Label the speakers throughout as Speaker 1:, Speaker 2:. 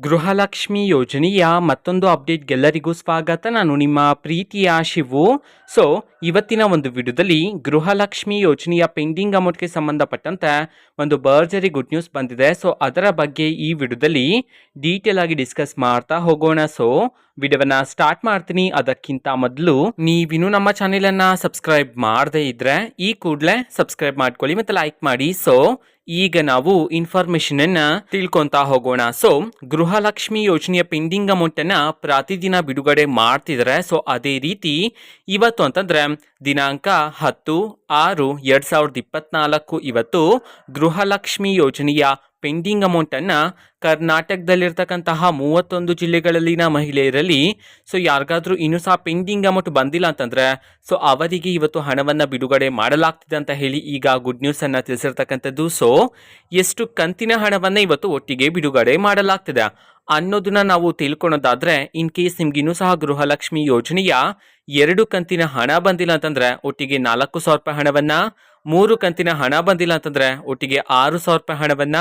Speaker 1: ಗೃಹಲಕ್ಷ್ಮಿ ಯೋಜನೆಯ ಮತ್ತೊಂದು ಅಪ್ಡೇಟ್ಗೆಲ್ಲರಿಗೂ ಸ್ವಾಗತ. ನಾನು ನಿಮ್ಮ ಪ್ರೀತಿಯ ಶಿವು. ಸೊ ಇವತ್ತಿನ ಒಂದು ವಿಡಿಯೋದಲ್ಲಿ ಗೃಹಲಕ್ಷ್ಮಿ ಯೋಜನೆಯ ಪೆಂಡಿಂಗ್ ಅಮೌಂಟ್ಗೆ ಸಂಬಂಧಪಟ್ಟಂತೆ ಒಂದು ಬರ್ಜರಿ ಗುಡ್ ನ್ಯೂಸ್ ಬಂದಿದೆ. ಸೊ, ಅದರ ಬಗ್ಗೆ ಈ ವಿಡಿಯೋದಲ್ಲಿ ಡೀಟೇಲ್ ಆಗಿ ಡಿಸ್ಕಸ್ ಮಾಡ್ತಾ ಹೋಗೋಣ. ಸೊ, ವಿಡಿಯೋವನ್ನ ಸ್ಟಾರ್ಟ್ ಮಾಡ್ತೀನಿ. ಅದಕ್ಕಿಂತ ಮೊದಲು ನೀವಿನ್ನು ನಮ್ಮ ಚಾನೆಲನ್ನು ಸಬ್ಸ್ಕ್ರೈಬ್ ಮಾಡದೇ ಇದ್ರೆ ಈ ಕೂಡಲೇ ಸಬ್ಸ್ಕ್ರೈಬ್ ಮಾಡ್ಕೊಳ್ಳಿ ಮತ್ತೆ ಲೈಕ್ ಮಾಡಿ. ಸೊ, ಈಗ ನಾವು ಇನ್ಫಾರ್ಮೇಶನ್ ಅನ್ನ ತಿಳ್ಕೊಂತಾ ಹೋಗೋಣ. ಸೊ, ಗೃಹಲಕ್ಷ್ಮಿ ಯೋಜನೆಯ ಪೆಂಡಿಂಗ್ ಅಮೌಂಟ್ ಅನ್ನ ಪ್ರತಿದಿನ ಬಿಡುಗಡೆ ಮಾಡ್ತಿದ್ದಾರೆ. ಸೊ, ಅದೇ ರೀತಿ ಇವತ್ತು ಅಂತಂದ್ರೆ ದಿನಾಂಕ ಹತ್ತು ಆರು ಎರಡು ಸಾವಿರದ ಇಪ್ಪತ್ನಾಲ್ಕು ಇವತ್ತು ಗೃಹಲಕ್ಷ್ಮಿ ಯೋಜನೆಯ ಪೆಂಡಿಂಗ್ ಅಮೌಂಟ್ ಅನ್ನ ಕರ್ನಾಟಕದಲ್ಲಿರ್ತಕ್ಕಂತಹ ಮೂವತ್ತೊಂದು ಜಿಲ್ಲೆಗಳಲ್ಲಿನ ಮಹಿಳೆಯರಲ್ಲಿ ಸೊ ಯಾರಿಗಾದ್ರೂ ಇನ್ನೂ ಸಹ ಪೆಂಡಿಂಗ್ ಅಮೌಂಟ್ ಬಂದಿಲ್ಲ ಅಂತಂದ್ರೆ ಸೊ ಅವರಿಗೆ ಇವತ್ತು ಹಣವನ್ನ ಬಿಡುಗಡೆ ಮಾಡಲಾಗ್ತಿದೆ ಅಂತ ಹೇಳಿ ಈಗ ಗುಡ್ ನ್ಯೂಸನ್ನು ತಿಳಿಸಿರ್ತಕ್ಕಂಥದ್ದು. ಸೊ ಎಷ್ಟು ಕಂತಿನ ಹಣವನ್ನ ಇವತ್ತು ಒಟ್ಟಿಗೆ ಬಿಡುಗಡೆ ಮಾಡಲಾಗ್ತಿದೆ ಅನ್ನೋದನ್ನ ನಾವು ತಿಳ್ಕೊಳೋದಾದರೆ ಇನ್ ಕೇಸ್ ನಿಮ್ಗೆ ಇನ್ನೂ ಸಹ ಗೃಹಲಕ್ಷ್ಮಿ ಯೋಜನೆಯ ಎರಡು ಕಂತಿನ ಹಣ ಬಂದಿಲ್ಲ ಅಂತಂದ್ರೆ, ಒಟ್ಟಿಗೆ ನಾಲ್ಕು ಸಾವಿರ ರೂಪಾಯಿ ಹಣವನ್ನ, ಮೂರು ಕಂತಿನ ಹಣ ಬಂದಿಲ್ಲ ಅಂತಂದ್ರೆ, ಒಟ್ಟಿಗೆ ಆರು ಸಾವಿರ ರೂಪಾಯಿ ಹಣವನ್ನ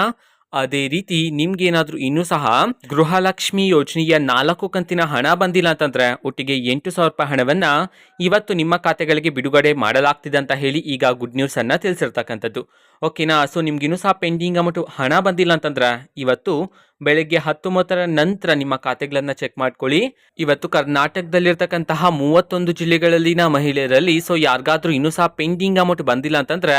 Speaker 1: ಅದೇ ರೀತಿ ನಿಮ್ಗೆ ಏನಾದ್ರೂ ಇನ್ನೂ ಸಹ ಗೃಹಲಕ್ಷ್ಮಿ ಯೋಜನೆಯ ನಾಲ್ಕು ಕಂತಿನ ಹಣ ಬಂದಿಲ್ಲ ಅಂತಂದ್ರೆ ಒಟ್ಟಿಗೆ ಎಂಟು ಸಾವಿರ ರೂಪಾಯಿ ಹಣವನ್ನ ಇವತ್ತು ನಿಮ್ಮ ಖಾತೆಗಳಿಗೆ ಬಿಡುಗಡೆ ಮಾಡಲಾಗ್ತಿದೆ ಅಂತ ಹೇಳಿ ಈಗ ಗುಡ್ ನ್ಯೂಸ್ ಅನ್ನ ತಿಳಿಸಿರ್ತಕ್ಕಂಥದ್ದು. ಓಕೆನಾ ಸೊ ನಿಮ್ಗಿನ್ನೂ ಸಹ ಪೆಂಡಿಂಗ್ ಅಮೌಂಟ್ ಹಣ ಬಂದಿಲ್ಲ ಅಂತಂದ್ರೆ ಇವತ್ತು ಬೆಳಗ್ಗೆ ಹತ್ತೊಂಬತ್ತರ ನಂತರ ನಿಮ್ಮ ಖಾತೆಗಳನ್ನ ಚೆಕ್ ಮಾಡ್ಕೊಳ್ಳಿ. ಇವತ್ತು ಕರ್ನಾಟಕದಲ್ಲಿರ್ತಕ್ಕಂತಹ ಮೂವತ್ತೊಂದು ಜಿಲ್ಲೆಗಳಲ್ಲಿನ ಮಹಿಳೆಯರಲ್ಲಿ ಸೊ ಯಾರಿಗಾದ್ರೂ ಇನ್ನೂ ಸಹ ಪೆಂಡಿಂಗ್ ಅಮೌಂಟ್ ಬಂದಿಲ್ಲ ಅಂತಂದ್ರೆ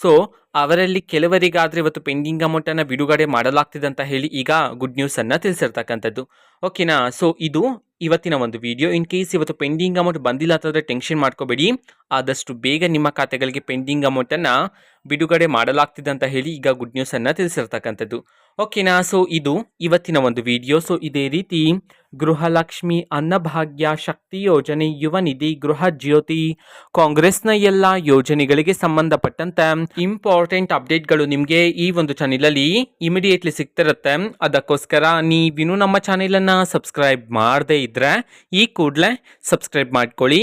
Speaker 1: ಸೊ ಅವರಲ್ಲಿ ಕೆಲವರಿಗಾದರೆ ಇವತ್ತು ಪೆಂಡಿಂಗ್ ಅಮೌಂಟ್ ಅನ್ನ ಬಿಡುಗಡೆ ಮಾಡಲಾಗ್ತಿದೆ ಅಂತ ಹೇಳಿ ಈಗ ಗುಡ್ ನ್ಯೂಸನ್ನು ತಿಳಿಸಿರ್ತಕ್ಕಂಥದ್ದು. ಓಕೆನಾ ಸೊ ಇದು ಇವತ್ತಿನ ಒಂದು ವಿಡಿಯೋ ಇನ್ ಕೇಸ್ ಇವತ್ತು ಪೆಂಡಿಂಗ್ ಅಮೌಂಟ್ ಬಂದಿಲ್ಲ ಅಂತಂದರೆ ಟೆನ್ಷನ್ ಮಾಡ್ಕೋಬೇಡಿ. ಆದಷ್ಟು ಬೇಗ ನಿಮ್ಮ ಖಾತೆಗಳಿಗೆ ಪೆಂಡಿಂಗ್ ಅಮೌಂಟ್ ಅನ್ನ ಬಿಡುಗಡೆ ಮಾಡಲಾಗ್ತಿದೆ ಅಂತ ಹೇಳಿ ಈಗ ಗುಡ್ ನ್ಯೂಸನ್ನು ತಿಳಿಸಿರ್ತಕ್ಕಂಥದ್ದು. ಓಕೆನಾ ಸೊ ಇದು ಇವತ್ತಿನ ಒಂದು ವಿಡಿಯೋ ಸೊ ಇದೇ ರೀತಿ ಗೃಹಲಕ್ಷ್ಮಿ ಅನ್ನಭಾಗ್ಯ ಶಕ್ತಿ ಯೋಜನೆ, ಯುವ ನಿಧಿ, ಗೃಹ ಜ್ಯೋತಿ, ಕಾಂಗ್ರೆಸ್ನ ಎಲ್ಲ ಯೋಜನೆಗಳಿಗೆ ಸಂಬಂಧಪಟ್ಟಂತೆ ಇಂಪಾರ್ಟೆಂಟ್ ಅಪ್ಡೇಟ್ಗಳು ನಿಮಗೆ ಈ ಒಂದು ಚಾನೆಲಲ್ಲಿ ಇಮಿಡಿಯೇಟ್ಲಿ ಸಿಗ್ತಿರುತ್ತೆ. ಅದಕ್ಕೋಸ್ಕರ ನೀವಿನ್ನೂ ನಮ್ಮ ಚಾನೆಲನ್ನು ಸಬ್ಸ್ಕ್ರೈಬ್ ಮಾಡದೇ ಇದ್ದರೆ ಈ ಕೂಡಲೇ ಸಬ್ಸ್ಕ್ರೈಬ್ ಮಾಡ್ಕೊಳ್ಳಿ.